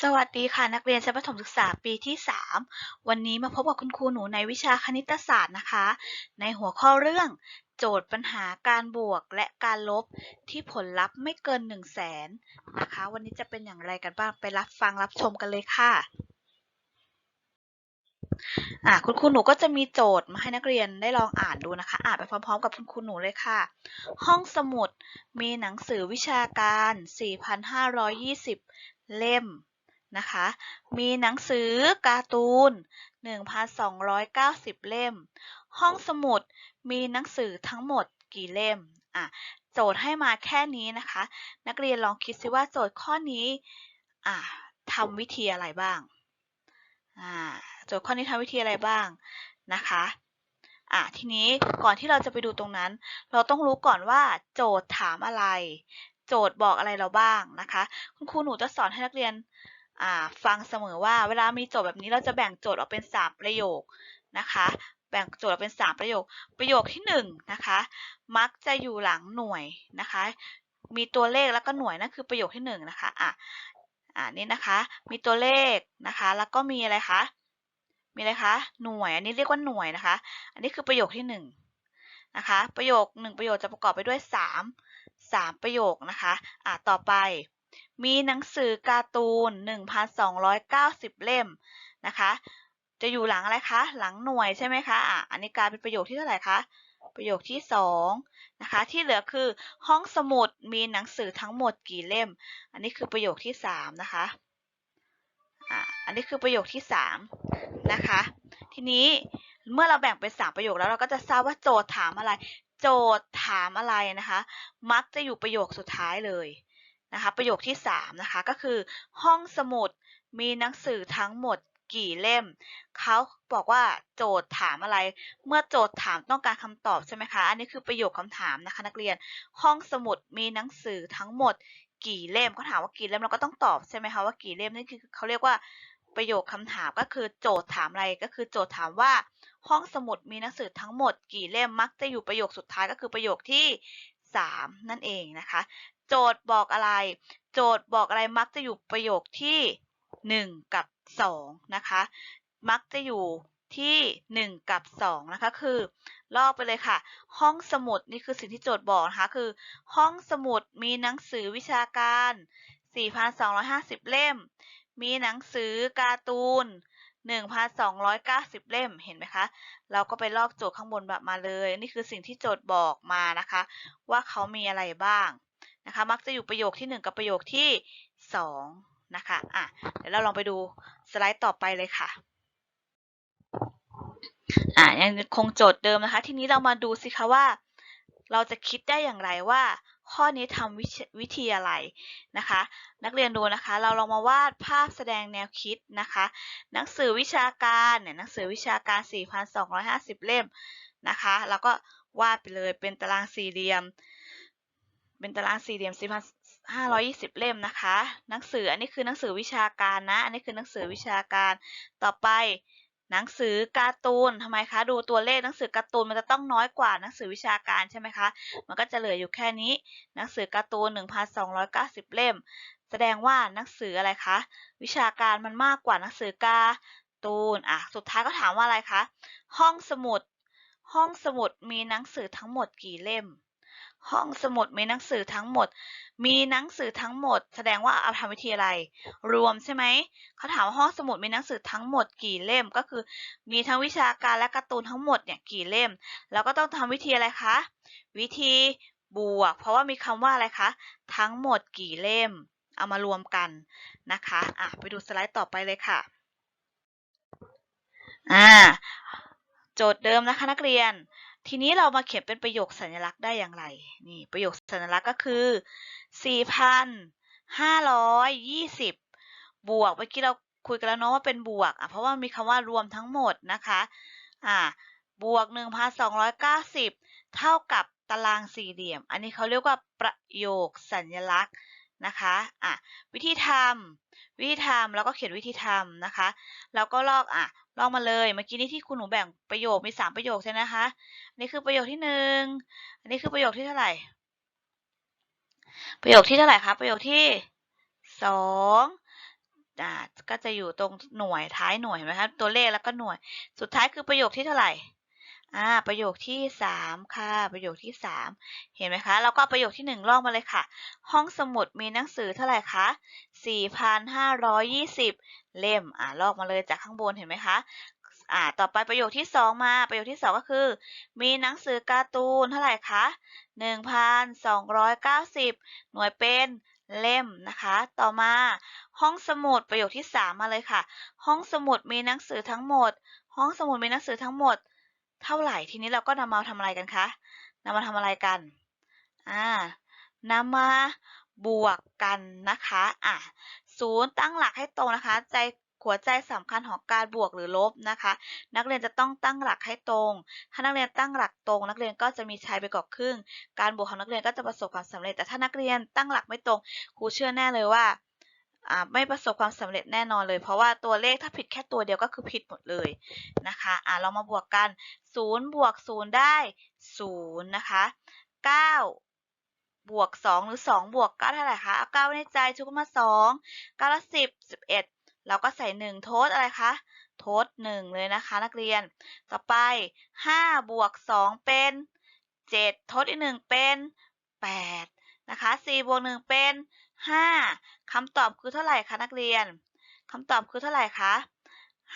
สวัสดีค่ะ นักเรียนชั้นประถมศึกษาปีที่ 3 วันนี้มาพบกับคุณครูหนูในวิชาคณิตศาสตร์นะคะ ในหัวข้อเรื่อง โจทย์ปัญหาการบวกและการลบที่ผลลัพธ์ไม่เกิน 1 0 0 0 0แสนนะคะ วันนี้จะเป็นอย่างไรกันบ้างไปรับฟังรับชมกันเลยค่ะอ่าคุณครูหนูก็จะมีโจทย์มาให้นักเรียนได้ลองอ่านดูนะคะ อ่านไปพร้อมๆ กับคุณครูหนูเลยค่ะ ห้องสมุดมีหนังสือวิชาการ 4,520 เล่ม นะคะ มีหนังสือการ์ตูน 1,290 เล่ม ห้องสมุดมีหนังสือทั้งหมดกี่เล่ม อะ โจทย์ให้มาแค่นี้นะคะ นักเรียนลองคิดซิว่าโจทย์ข้อนี้ อะทำวิธีอะไรบ้าง อ่า โจทย์ข้อนี้ทำวิธีอะไรบ้างนะคะอะทีนี้ก่อนที่เราจะไปดูตรงนั้น เราต้องรู้ก่อนว่าโจทย์ถามอะไร โจทย์บอกอะไรเราบ้างนะคะ คุณครูหนูจะสอนให้นักเรียน ฟังเสมอว่าเวลามีโจทย์แบบนี้เราจะแบ่งโจทย์ออกเป็น 3 ประโยคนะคะ แบ่งโจทย์ออกเป็น 3 ประโยค ประโยคที่1นะคะมักจะอยู่หลังหน่วยนะคะ มีตัวเลขแล้วก็หน่วยนั่นคือประโยคที่1นะคะอะอ่านี่นะคะ มีตัวเลขนะคะ แล้วก็มีอะไรคะมีอะไรคะหน่วย อันนี้เรียกว่าหน่วยนะคะ อันนี้คือประโยคที่1นะคะประโยค 1 ประโยคจะประกอบไปด้วย 3 3 ประโยคนะคะอะต่อไป มีหนังสือการ์ตูน 1,290 เล่มนะคะ จะอยู่หลังอะไรคะ หลังหน่วยใช่ไหมคะอะอันนี้กลายเป็นประโยคที่เท่าไหร่คะ ประโยคที่2นะคะ ที่เหลือคือห้องสมุดมีหนังสือทั้งหมดกี่เล่ม อันนี้คือประโยคที่3นะคะอะอันนี้คือประโยคที่3นะคะ ทีนี้เมื่อเราแบ่งเป็น 3 ประโยคแล้วเราก็จะทราบว่าโจทย์ถามอะไร โจทย์ถามอะไรนะคะ มักจะอยู่ประโยคสุดท้ายเลย นะคะประโยคที่3นะคะก็คือ ห้องสมุดมีหนังสือทั้งหมดกี่เล่ม เขาบอกว่าโจทย์ถามอะไร เมื่อโจทย์ถามต้องการคำตอบใช่ไหมคะ อันนี้คือประโยคคำถามนะคะนักเรียน ห้องสมุดมีหนังสือทั้งหมด กี่เล่มเขาถามว่ากี่เล่มเราก็ต้องตอบใช่ไหมคะว่ากี่เล่มนี่คือเขาเรียกว่าประโยคคำถามก็คือโจทย์ถามอะไรก็คือโจทย์ถามว่า ห้องสมุดมีหนังสือทั้งหมด กี่เล่มมักจะอยู่ประโยคสุดท้ายก็คือประโยคที่ 3 นั่นเองนะคะ โจทย์บอกอะไร โจทย์บอกอะไรมักจะอยู่ประโยคที่ 1 กับ 2 นะคะ มักจะอยู่ที่ 1 กับ 2 นะคะ คือลอกไปเลยค่ะ ห้องสมุดนี่คือสิ่งที่โจทย์บอกนะคะ คือ ห้องสมุดมีหนังสือวิชาการ 4,250 เล่ม มีหนังสือการ์ตูน 1,290 เล่ม เห็นไหมคะ เราก็ไปลอกโจทย์ข้างบนแบบมาเลย นี่คือสิ่งที่โจทย์บอกมานะคะ ว่าเขามีอะไรบ้าง นะคะ มักจะอยู่ประโยคที่ 1 กับประโยคที่ 2 นะคะ อะ เดี๋ยวเราลองไปดูสไลด์ต่อไปเลยค่ะ อะยังคงโจทย์เดิมนะคะ ทีนี้เรามาดูสิคะว่า เราจะคิดได้อย่างไรว่า ข้อนี้ทำวิวิธีอะไรนะคะ นักเรียนดูนะคะ เราลองมาวาดภาพแสดงแนวคิดนะคะ หนังสือวิชาการเนี่ยหนังสือวิชาการ 4,250 เล่มนะคะ แล้วก็วาดไปเลยเป็นตารางสี่เหลี่ยม เป็นตารางสี่เหลี่ยม4,520 เล่มนะคะ หนังสืออันนี้คือหนังสือวิชาการนะ อันนี้คือหนังสือวิชาการ ต่อไป หนังสือการ์ตูนทำไมคะ ดูตัวเลขหนังสือการ์ตูนมันจะต้องน้อยกว่าหนังสือวิชาการใช่ไหมคะ มันก็จะเหลืออยู่แค่นี้ หนังสือการ์ตูน 1,290 เล่ม แสดงว่าหนังสืออะไรคะ วิชาการมันมากกว่าหนังสือการ์ตูน อะ สุดท้ายก็ถามว่าอะไรคะ ห้องสมุด ห้องสมุดมีหนังสือทั้งหมดกี่เล่ม ห้องสมุดมีหนังสือทั้งหมด มีหนังสือทั้งหมด แสดงว่าเอาทำวิธีอะไร รวมใช่ไหม เขาถามว่าห้องสมุดมีหนังสือทั้งหมดกี่เล่ม ก็คือ มีทั้งวิชาการและการ์ตูนทั้งหมดเนี่ยกี่เล่ม แล้วก็ต้องทำวิธีอะไรคะ วิธีบวก เพราะว่ามีคำว่าอะไรคะ ทั้งหมดกี่เล่ม เอามารวมกันนะคะอะไปดูสไลด์ต่อไปเลยค่ะ อ่า โจทย์เดิมนะคะนักเรียน ทีนี้เรามาเขียนเป็นประโยคสัญลักษณ์ได้อย่างไร นี่ประโยคสัญลักษณ์ก็คือ 4,520 บวก เมื่อกี้เราคุยกันแล้วเนาะว่าเป็นบวกอะเพราะว่ามีคำว่ารวมทั้งหมดนะคะอ่าบวก 1,290 เท่ากับตารางสี่เหลี่ยม อันนี้เขาเรียกว่าประโยคสัญลักษณ์ นะคะอะวิธีทำวิธีทำแล้วก็เขียนวิธีทำนะคะ แล้วก็ลอกอะลอกมาเลยเมื่อกี้นี้ที่คุณหนูแบ่งประโยคมีสามประโยคใช่ไหมคะนี่คือประโยคที่หนึ่งอันนี้คือประโยคที่เท่าไหร่ ประโยคที่เท่าไหร่คะประโยคที่สองอ่าก็จะอยู่ตรงหน่วยท้ายหน่วยเห็นไหมคะตัวเลขแล้วก็หน่วย สุดท้ายคือประโยคที่เท่าไหร่ อ่าประโยคที่สามค่ะ ประโยคที่สามเห็นไหมคะแล้วก็ประโยคที่หนึ่งลอกมาเลยค่ะ ห้องสมุดมีหนังสือเท่าไหร่คะสี่พันห้าร้อยยี่สิบเล่มอ่าลอกมาเลยจากข้างบนเห็นไหมคะอ่าต่อไปประโยคที่สองมา ประโยคที่สองก็คือ มีหนังสือการ์ตูนเท่าไหร่คะหนึ่งพันสองร้อยเก้าสิบหน่วยเป็นเล่มนะคะ ต่อมาห้องสมุดประโยคที่สามมาเลยค่ะ ห้องสมุดมีหนังสือทั้งหมด ห้องสมุดมีหนังสือทั้งหมด เท่าไหร่ทีนี้เราก็นำมาทำอะไรกันคะนำมาทำอะไรกันอ่านำมาบวกกันนะคะอะศูนย์ตั้งหลักให้ตรงนะคะ ใจหัวใจสำคัญของการบวกหรือลบนะคะ นักเรียนจะต้องตั้งหลักให้ตรง ถ้านักเรียนตั้งหลักตรง นักเรียนก็จะมีชัยไปกว่าครึ่ง การบวกของนักเรียนก็จะประสบความสำเร็จ แต่ถ้านักเรียนตั้งหลักไม่ตรงครูเชื่อแน่เลยว่า อ่าไม่ประสบความสำเร็จแน่นอนเลย เพราะว่าตัวเลขถ้าผิดแค่ตัวเดียวก็คือผิดหมดเลยนะคะอ่าเรามาบวกกัน 0 บวก 0 ได้ 0 นะคะ 9 บวก 2 หรือ 2 บวก 9 เท่าไหร่คะเอา9ไว้ในใจชุบมา2 9ละ10 11 เราก็ใส่ 1 โทษอะไรคะโทษ 1 เลยนะคะ นักเรียน ต่อไป 5 บวก 2 เป็น7ทดอีก 1 เป็น 8 นะคะ 4 บวก 1 เป็น 5คำตอบคือเท่าไหร่คะนักเรียนคำตอบคือเท่าไหร่คะ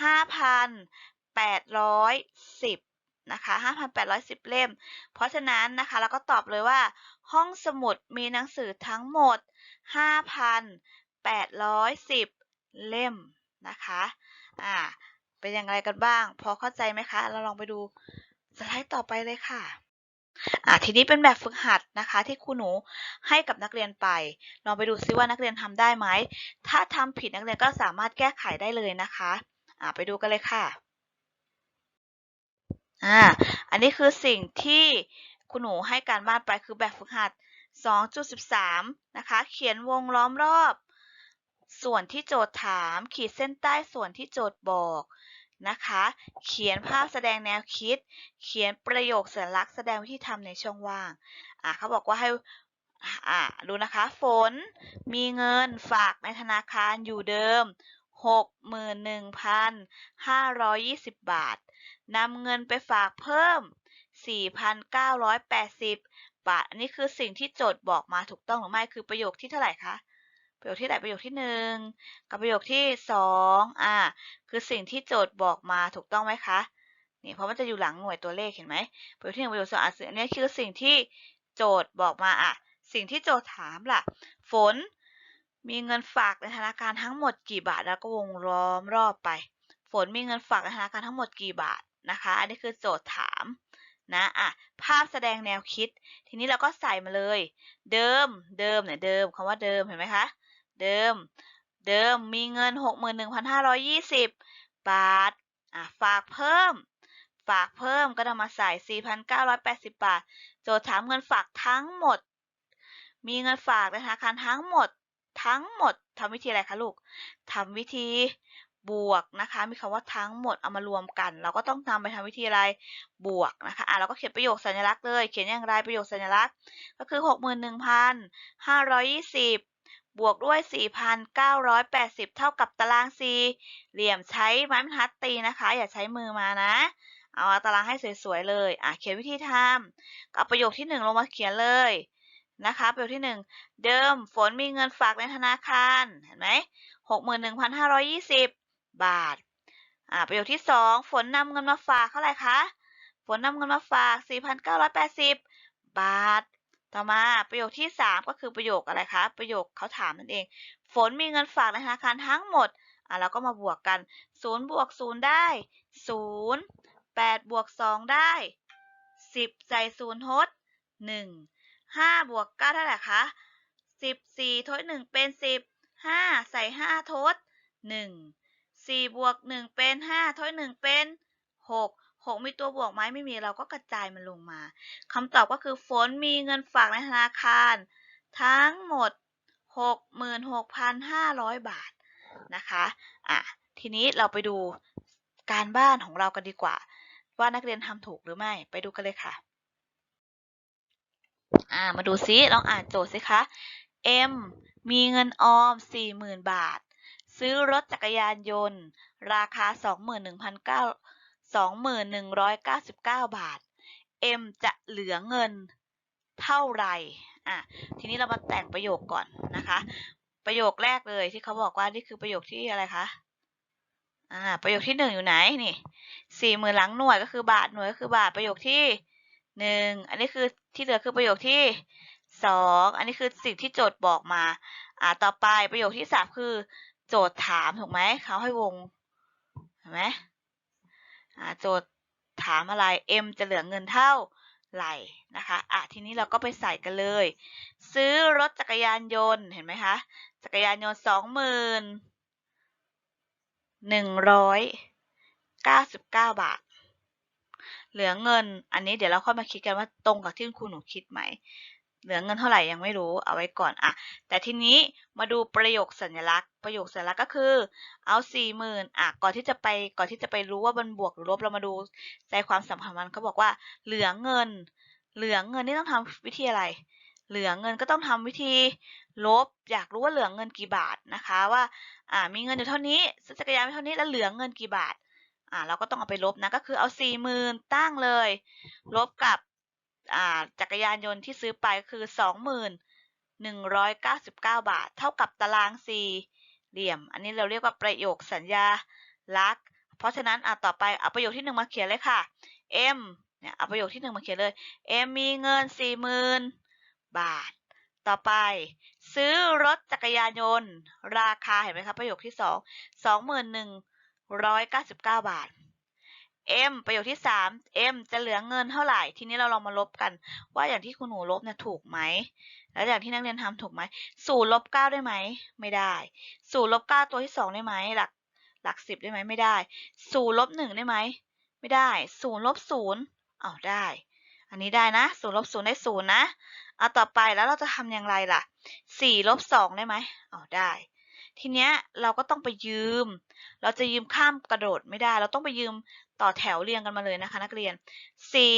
5,810นะคะ5,810 เล่ม เพราะฉะนั้นนะคะเราก็ตอบเลยว่า ห้องสมุดมีหนังสือทั้งหมด 5,810 เล่มนะคะอ่าเป็นอย่างไรกันบ้าง พอเข้าใจไหมคะ เราลองไปดูสไลด์ต่อไปเลยค่ะ อ่าทีนี้เป็นแบบฝึกหัดนะคะ ที่ครูหนูให้กับนักเรียนไปลองไปดูซิว่านักเรียนทำได้ไหมถ้าทำผิดนักเรียนก็สามารถแก้ไขได้เลยนะคะอ่าไปดูกันเลยค่ะอ่าอันนี้คือสิ่งที่คุณหนูให้การบ้านไปคือแบบฝึกหัด 2.13 นะคะ เขียนวงล้อมรอบ ส่วนที่โจทย์ถาม ขีดเส้นใต้ส่วนที่โจทย์บอก นะคะ เขียนภาพแสดงแนวคิด เขียนประโยคสัญลักษณ์แสดงวิธีทำในช่องว่าง อ่าเขาบอกว่าให้ อ่าดูนะคะ ฝนมีเงินฝากในธนาคารอยู่เดิม 61,520 บาท นำเงินไปฝากเพิ่ม 4,980 บาท อันนี้คือสิ่งที่โจทย์บอกมาถูกต้องหรือไม่ คือประโยคที่เท่าไหร่คะ ประโยคที่ไหนประโยคที่หนึ่งกับประโยคที่สองอ่า คือสิ่งที่โจทย์บอกมาถูกต้องไหมคะ นี่เพราะมันจะอยู่หลังหน่วยตัวเลขเห็นไหมประโยคที่หนึ่งประโยคสองอะอันนี้คือสิ่งที่โจทย์บอกมาอะ สิ่งที่โจทย์ถามล่ะ ฝน มีเงินฝากในธนาคารทั้งหมดกี่บาท แล้วก็วงล้อมรอบไป ฝนมีเงินฝากในธนาคารทั้งหมดกี่บาทนะคะ อันนี้คือโจทย์ถามนะอะภาพแสดงแนวคิด ทีนี้เราก็ใส่มาเลย เดิม เดิมเนี่ยเดิมคำว่าเดิมเห็นไหมคะ เดิม เดิมมีเงิน 61,520 บาท อะ ฝากเพิ่ม ฝากเพิ่มก็นำมาใส่ 4,980 บาท โจทย์ถามเงินฝากทั้งหมด มีเงินฝากในธนาคารทั้งหมด ทั้งหมดทำวิธีอะไรคะลูกทำวิธีบวกนะคะ มีคำว่าทั้งหมดเอามารวมกัน เราก็ต้องนำไปทำวิธีอะไรบวกนะคะอะเราก็เขียนประโยคสัญลักษณ์เลย เขียนอย่างไรประโยคสัญลักษณ์ ก็คือ 61,520 บวกด้วย 4,980 เท่ากับตารางสี่เหลี่ยมใช้ไม้บรรทัดตีนะคะ อย่าใช้มือมานะ เอาตารางให้สวยๆเลย อะเขียนวิธีทำเอาประโยคที่ 1 ลงมาเขียนเลยนะคะ ประโยคที่ 1 เดิมฝนมีเงินฝากในธนาคาร เห็นไหม61,520บาท อ่าประโยคที่ 2 ฝนนำเงินมาฝากเท่าไหร่คะ ฝนนำเงินมาฝาก 4,980 บาท ต่อมาประโยคที่ 3 ก็คือประโยคอะไรคะ ประโยคเขาถามนั่นเอง ฝนมีเงินฝากในธนาคารทั้งหมดอะเราก็มาบวกกัน0บวก0ได้ 0 8บวก2ได้ 10 ใส่0ทด 1 5บวก9เท่าไหร่คะ14ทด1เป็น 10 5 ใส่ 5 ทด 1 4บวก1เป็น 5 ทด 1 เป็น 6 6มีตัวบวกไหมไม่มีเราก็กระจายมันลงมาคำตอบก็คือฝนมีเงินฝากในธนาคาร ทั้งหมด 66,500 บาทนะคะอะทีนี้เราไปดูการบ้านของเรากันดีกว่า ว่านักเรียนทำถูกหรือไม่ไปดูกันเลยค่ะอ่ามาดูซิลองอ่านโจทย์สิคะ M มีเงินออม 40,000 บาท ซื้อรถจักรยานยนต์ ราคา 21,900 21,199 บาท M จะเหลือเงินเท่าไหร่อะทีนี้เรามาแต่งประโยคก่อนนะคะ ประโยคแรกเลยที่เขาบอกว่านี่คือประโยคที่อะไรคะอ่าประโยคที่หนึ่งอยู่ไหนนี่สี่หมื่นหลังหน่วยก็คือบาทหน่วยก็คือบาทประโยคที่หนึ่งอันนี้คือที่เหลือคือประโยคที่สองอันนี้คือสิ่งที่โจทย์บอกมาอ่าต่อไปประโยคที่สามคือ โจทย์ถามถูกไหมเขาให้วงเห็นไหม โจทย์ถามอะไร M จะเหลือเงินเท่าไหร่นะคะ อะ ทีนี้เราก็ไปใส่กันเลย ซื้อรถจักรยานยนต์ เห็นไหมคะ จักรยานยนต์สองหมื่นหนึ่งร้อยเก้าสิบเก้าบาท เหลือเงิน อันนี้เดี๋ยวเราค่อยมาคิดกันว่าตรงกับที่คุณหนูคิดไหม เหลือเงินเท่าไหร่ยังไม่รู้เอาไว้ก่อนอะแต่ทีนี้มาดูประโยคสัญลักษณ์ ประโยคสัญลักษณ์ก็คือ เอาสี่หมื่นอะก่อนที่จะไปก่อนที่จะไปรู้ว่ามันบวกหรือลบเรามาดูใจความสำคัญมันเขาบอกว่า เหลือเงิน เหลือเงินนี่ต้องทำวิธีอะไร เหลือเงินก็ต้องทำวิธีลบ อยากรู้ว่าเหลือเงินกี่บาทนะคะว่าอ่ามีเงินอยู่เท่านี้ซื้อจักรยานไปเท่านี้แล้วเหลือเงินกี่บาทอ่าเราก็ต้องเอาไปลบนะก็คือเอาสี่หมื่นตั้งเลย ลบกับ จักรยานยนต์ที่ซื้อไปคือสองหมื่นหนึ่งร้อยเก้าสิบเก้าบาท เท่ากับตารางสี่เหลี่ยม อันนี้เราเรียกว่าประโยคสัญญาลักษณ์ เพราะฉะนั้นอ่าต่อไปเอาประโยคที่หนึ่งมาเขียนเลยค่ะ M เนี่ยเอาประโยคที่หนึ่งมาเขียนเลย M มีเงินสี่หมื่นบาท ต่อไป ซื้อรถจักรยานยนต์ ราคาเห็นไหมคะประโยคที่สองสองหมื่นหนึ่งร้อยเก้าสิบเก้าบาท M ประโยคที่สาม M จะเหลือเงินเท่าไหร่ ทีนี้เราลองมาลบกัน ว่าอย่างที่คุณหนูลบเนี่ยถูกไหม แล้วอย่างที่นักเรียนทำถูกไหมศูนย์ลบเก้าได้ไหม ไม่ได้ศูนย์ลบเก้าตัวที่สองได้ไหม หลักหลักสิบได้ไหมไม่ได้ศูนย์ลบหนึ่งได้ไหม ไม่ได้ศูนย์ลบศูนย์อ้าวได้ อันนี้ได้นะศูนย์ลบศูนย์ได้ศูนย์นะเอาต่อไปแล้วเราจะทำอย่างไรล่ะสี่ลบสองได้ไหมอ๋อได้ทีเนี้ยเราก็ต้องไปยืม เราจะยืมข้ามกระโดดไม่ได้ เราต้องไปยืม ต่อแถวเรียงกันมาเลยนะคะ นักเรียนสี่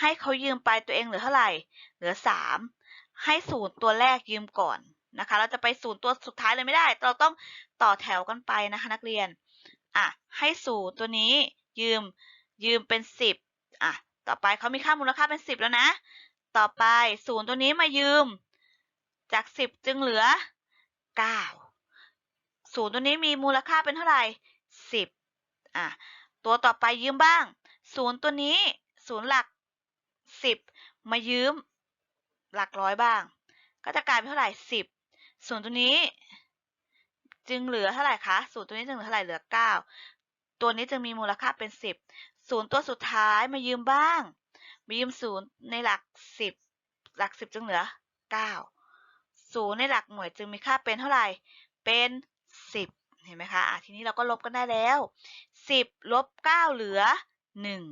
ให้เขายืมไปตัวเองเหลือเท่าไหร่ เหลือสามให้ศูนย์ตัวแรกยืมก่อนนะคะ เราจะไปศูนย์ตัวสุดท้ายเลยไม่ได้ เราต้องต่อแถวกันไปนะคะ นักเรียน อะ ให้ศูนย์ตัวนี้ยืม ยืมเป็นสิบอะ ต่อไปเขามีค่ามูลค่าเป็นสิบแล้วนะ ต่อไปศูนย์ตัวนี้มายืม จากสิบจึงเหลือเก้าศูนย์ตัวนี้มีมูลค่าเป็นเท่าไหร่สิบอะ ตัวต่อไปยืมบ้าง ศูนย์ตัวนี้ ศูนย์หลักสิบมายืม หลักร้อยบ้าง ก็จะกลายเป็นเท่าไหร่สิบศูนย์ตัวนี้ จึงเหลือเท่าไหร่คะศูนย์ตัวนี้จึงเหลือเท่าไหร่เหลือเก้าตัวนี้จึงมีมูลค่าเป็นสิบศูนย์ตัวสุดท้ายมายืมบ้าง มายืมศูนย์ในหลักสิบหลักสิบจึงเหลือเก้าศูนย์ในหลักหน่วยจึงมีค่าเป็นเท่าไหร่ เป็นสิบ เห็นไหมคะะทีนี้เราก็ลบกันได้แล้วสิบลบเก้าเหลือหนึ่ง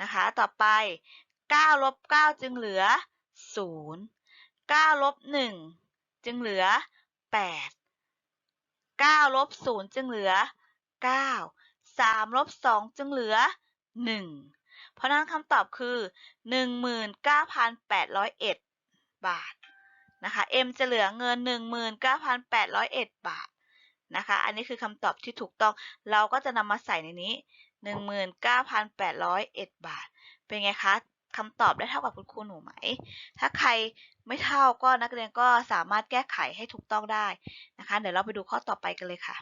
นะคะ ต่อไปเก้าลบเก้าจึงเหลือศูนย์เก้าลบหนึ่งจึงเหลือแปดเก้าลบศูนย์จึงเหลือเก้าสามลบสองจึงเหลือหนึ่งเพราะนั้นคำตอบคือหนึ่งหมื่นเก้าพันแปดร้อยเอ็ดบาทนะคะ M จะเหลือเงินหนึ่งหมื่นเก้าพันแปดร้อยเอ็ดบาท นะคะ อันนี้คือคำตอบที่ถูกต้อง เราก็จะนำมาใส่ในนี้หนึ่งหมื่นเก้าพันแปดร้อยเอ็ดบาท เป็นไงคะคำตอบได้เท่ากับคุณครูหนูไหม ถ้าใครไม่เท่าก็นักเรียนก็สามารถแก้ไขให้ถูกต้องได้นะคะ เดี๋ยวเราไปดูข้อต่อไปกันเลยค่ะ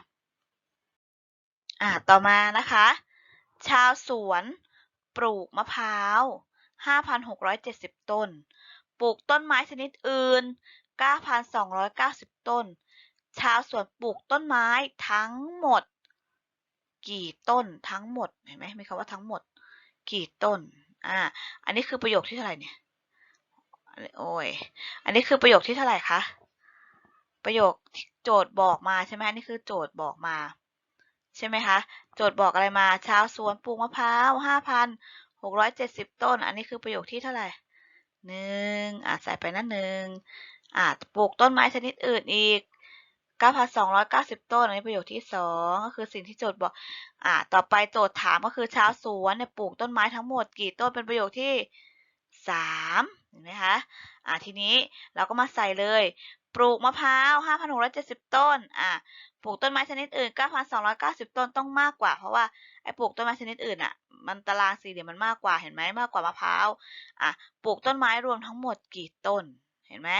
อ่า ต่อมานะคะ ชาวสวนปลูกมะพร้าว 5,670 ต้น ปลูกต้นไม้ชนิดอื่น 9,290 ต้น ชาวสวนปลูกต้นไม้ทั้งหมด กี่ต้นทั้งหมดเห็นไหมมีคำว่าทั้งหมด กี่ต้นอ่าอันนี้คือประโยคที่เท่าไหร่เนี่ยโอ้ยอันนี้คือประโยคที่เท่าไหร่คะประโยคโจทย์บอกมาใช่ไหมอันนี้คือโจทย์บอกมา ใช่ไหมคะ โจทย์บอกอะไรมาชาวสวนปลูกมะพร้าวห้าพันหกร้อยเจ็ดสิบต้น อันนี้คือประโยคที่เท่าไหร่หนึ่งอ่าใส่ไปนั่นหนึ่งอ่าปลูกต้นไม้ชนิดอื่นอีก เก้าพันสองร้อยเก้าสิบต้นอันประโยคที่สองก็คือสิ่งที่โจทย์บอก อ่า ต่อไปโจทย์ถามก็คือชาวสวนเนี่ยปลูกต้นไม้ทั้งหมดกี่ต้นเป็นประโยคที่สามเห็นไหมคะ อ่า ทีนี้เราก็มาใส่เลย ปลูกมะพร้าว 5,670 ต้น อะปลูกต้นไม้ชนิดอื่น 9,290 ต้นต้องมากกว่า เพราะว่าไอ้ปลูกต้นไม้ชนิดอื่นอะ มันตารางสี่เหลี่ยมมันมากกว่า เห็นไหมมากกว่า มะพร้าว อะ ปลูกต้นไม้รวมทั้งหมดกี่ต้น เห็นไหม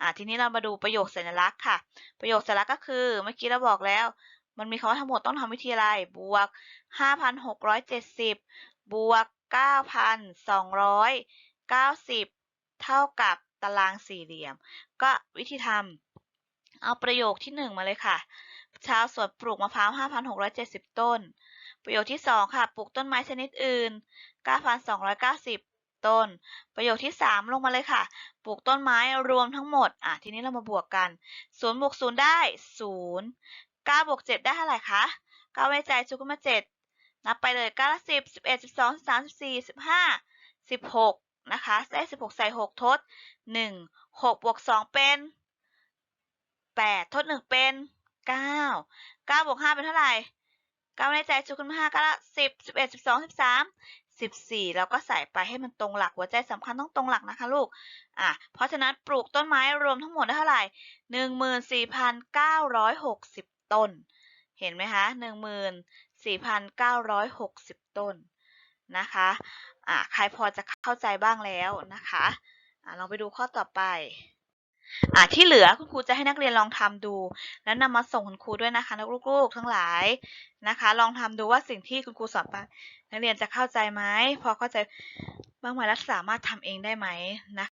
อะทีนี้เรามาดูประโยคสัญลักษณ์ค่ะ ประโยคสัญลักษณ์ก็คือ เมื่อกี้เราบอกแล้ว มันมีคำว่าทั้งหมดต้องทำวิธีอะไร บวก 5,670 บวก 9,290 เท่ากับตารางสี่เหลี่ยม ก็วิธีทำเอาประโยคที่หนึ่งมาเลยค่ะ ชาวสวนปลูกมะพร้าว 5,670 ต้น ประโยคที่สองค่ะ ปลูกต้นไม้ชนิดอื่น 9,290 ต้น ประโยคที่สามลงมาเลยค่ะ ปลูกต้นไม้รวมทั้งหมด อะ ทีนี้เรามาบวกกัน0บวก0ได้ 0 9บวก7ได้เท่าไหร่คะ9ไว้ใจชุกมา7นับไปเลย9ละ10 11 12 13 14 15 16 นะคะ ได้ 16 ใส่ 6 ทด 1 6บวก2เป็น 8 ทด 1 เป็น 9 9บวก5เป็นเท่าไหร่9ในใจชุกขึ้นมา5 9ละ10 11 12 13 14 แล้วก็ใส่ไปให้มันตรงหลักหัวใจสำคัญต้องตรงหลักนะคะลูก อะ เพราะฉะนั้นปลูกต้นไม้รวมทั้งหมดได้เท่าไหร่ 14,960 ต้น เห็นไหมคะ 14,960 ต้นนะคะ อะ ใครพอจะเข้าใจบ้างแล้วนะคะ อะลองไปดูข้อต่อไปอะที่เหลือคุณครูจะให้นักเรียนลองทำดู แล้วนำมาส่งคุณครูด้วยนะคะนักลูกๆทั้งหลายนะคะ ลองทำดูว่าสิ่งที่คุณครูสอนไป นักเรียนจะเข้าใจไหมพอเข้าใจบ้างไหมและสามารถทำเองได้ไหมนะ